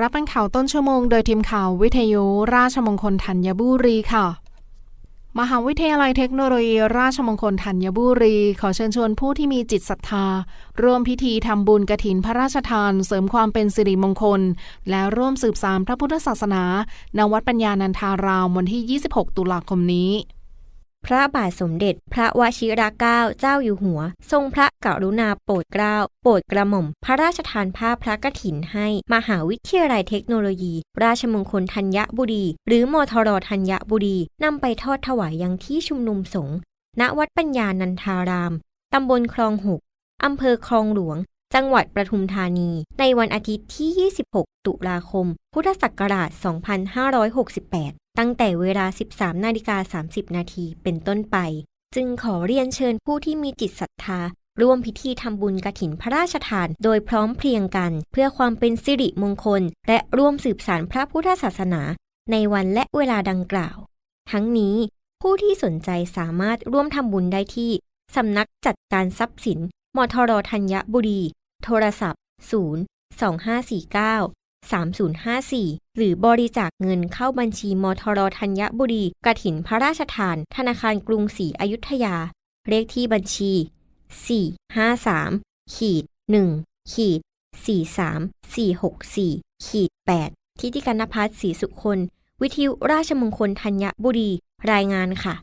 รับเป็นข่าวต้นชั่วโมง โดยทีมข่าววิทยุราชมงคลธัญบุรีค่ะ มหาวิทยาลัยเทคโนโลยีราชมงคลธัญบุรี ขอเชิญชวนผู้ที่มีจิตศรัทธา ร่วมพิธีทำบุญกระถินพระราชทาน เสริมความเป็นสิริมงคล และร่วมสืบสานพระพุทธศาสนาณวัดปัญญานันทารามวันที่ 26 ตุลาคมนี้ พระบาทสมเด็จพระวชิรเกล้าเจ้าอยู่หัว ทรงพระกรุณาโปรดเกล้า โปรดกระหม่อม พระราชทานผ้าพระกฐินให้ มหาวิทยาลัยเทคโนโลยี ราชมงคลธัญบุรี หรือมทรธัญบุรีนำไปทอดถวายยังที่ชุมนุมสงฆ์ณวัดปัญญานันทาราม ตำบลคลองหกอำเภอคลองหลวง จังหวัดประทุมธานี ในวันอาทิตย์ที่ 26 ตุลาคม พุทธศักราช 2568 ตั้งแต่เวลา 13 นาฬิกา 30 นาทีเป็นต้นไป จึงขอเรียนเชิญผู้ที่มีจิตศรัทธา ร่วมพิธีทำบุญกระถินพระราชทาน โดยพร้อมเพรียงกัน เพื่อความเป็นสิริมงคล และร่วมสืบสานพระพุทธศาสนา ในวันและเวลาดังกล่าว ทั้งนี้ผู้ที่สนใจสามารถร่วมทำบุญได้ที่สำนักจัดการทรัพย์สินมทรธัญบุรี โทรศัพท์ 0 2549 3054 หรือบริจาคเงินเข้าบัญชีมทรธัญบุรีกระถินพระราชทาน ธนาคารกรุงศรีอยุธยา เลขที่บัญชี 453ขีด1ขีด43464ขีด8ทิติกนพัฒน์ศรีสุคน วิทยุราชมงคลธัญบุรี รายงานค่ะ